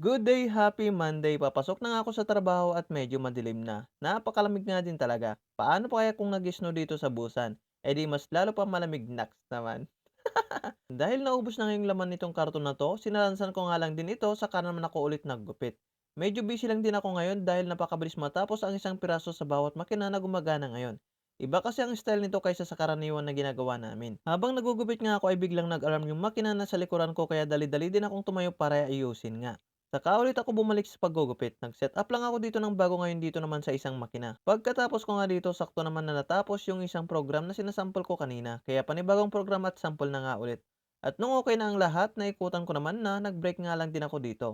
Good day, happy Monday. Papasok na nga ako sa trabaho at medyo madilim na. Napakalamig nga din talaga. Paano pa kaya kung nag-snow dito sa Busan? Eh di mas lalo pa malamig naks naman. Dahil naubos na ngayong laman nitong karton na to, sinalansan ko nga lang din ito saka naman ako ulit naggupit. Medyo busy lang din ako ngayon dahil napakabilis matapos ang isang piraso sa bawat makina na gumagana ngayon. Iba kasi ang style nito kaysa sa karaniwan na ginagawa namin. Habang nagugupit nga ako ay biglang nag-alarm yung makina na sa likuran ko kaya dali-dali din akong tumayo para ayusin nga. Saka ulit ako bumalik sa paggugupit. Nag-set up lang ako dito ng bago ngayon dito naman sa isang makina. Pagkatapos ko nga dito, sakto naman na natapos yung isang program na sinasample ko kanina. Kaya panibagong program at sample na nga ulit. At nung okay na ang lahat, naikutan ko naman na, nag-break nga lang din ako dito.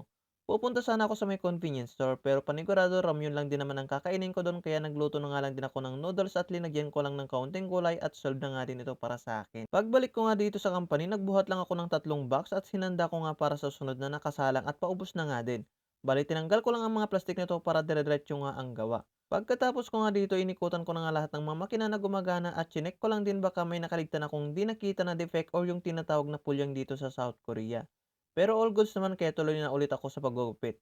Pupunta sana ako sa may convenience store pero panigurado ramyun lang din naman ang kakainin ko doon kaya nagluto na nga lang din ako ng noodles at linagyan ko lang ng kaunting gulay at solve na nga din ito para sa akin. Pagbalik ko nga dito sa company, nagbuhat lang ako ng tatlong box at sinanda ko nga para sa sunod na nakasalang at paubos na nga din. Bali tinanggal ko lang ang mga plastik nito para dire-diretso nga ang gawa. Pagkatapos ko nga dito, inikutan ko na nga lahat ng mga makina na gumagana at chinek ko lang din baka may nakaligtan akong di nakita na defect or yung tinatawag na pulyang dito sa South Korea. Pero all goods naman kaya tuloy na ulit ako sa paggugupit.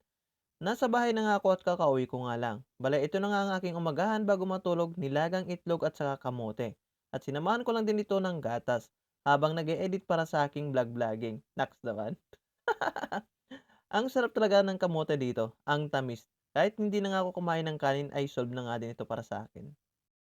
Nasa bahay na nga ako at kakauwi ko nga lang. Bale, ito na nga ang aking umagahan bago matulog, nilagang itlog at saka kamote. At sinamahan ko lang din ito ng gatas habang nag edit para sa aking vlog-vlogging. Naks naman. ang sarap talaga ng kamote dito, ang tamis. Kahit hindi na nga ako kumain ng kanin ay solve na nga din ito para sa akin.